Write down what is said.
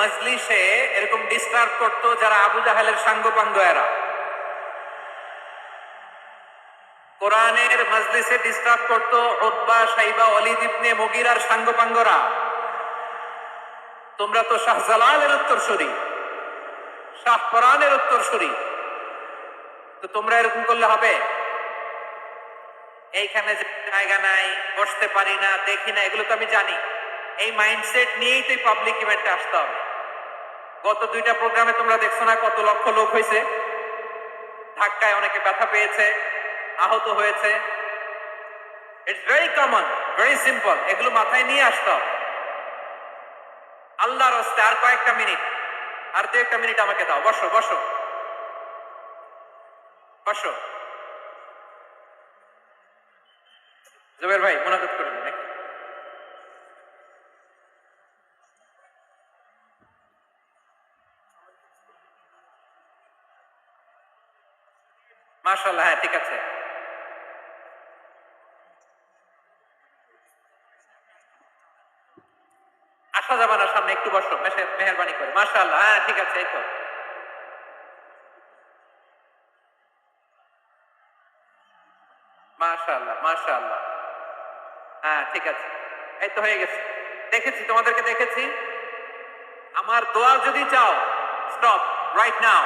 মজলিসে এরকম ডিস্টার্ব করতো যারা আবু জাহেলের সাঙ্গপাঙ্গ এরা কোরআনের মজলিসে ডিস্টার্ব করতো ওতবা, সাইবা অলিদ ইবনে মগিরার সাঙ্গপাঙ্গরা। তোমরা তো উত্তরসূরি, শাহ কোরআনের উত্তরসূরি। তো তোমরা এরকম করলে হবে? এইখানে জায়গা নাই, বসতে পারি না, দেখি না, এগুলো তো আমি জানি। এই মাইন্ডসেট নিয়েই তো পাবলিক ইভেন্টে আসতে হবে। গত দুইটা প্রোগ্রামে তোমরা দেখছ না কত লক্ষ লোক হয়েছে? ধাক্কায় অনেকে ব্যথা পেয়েছে, আহত হয়েছে। It's very common very simple এগুলো মাথায় নিয়ে আসতে আল্লাহর হস্তে আর কয়েকটা মিনিট। আর দু একটা মিনিট আমাকে দাও। বসো বসো। বসো। জুবের ভাই, মোনাজাত করে মাশাল্লাহ হ্যাঁ ঠিক আছে। আসা যাবে না সামনে, একটু বসো মেহেরবানি করে। মাশাল্লাহ হ্যাঁ ঠিক আছে, এই তো। মাশাল্লাহ মাশাল্লাহ হ্যাঁ ঠিক আছে। এই তো হয়ে গেছে। দেখেছি, তোমাদেরকে দেখেছি। আমার দোয়া যদি চাও, স্টপ রাইট নাও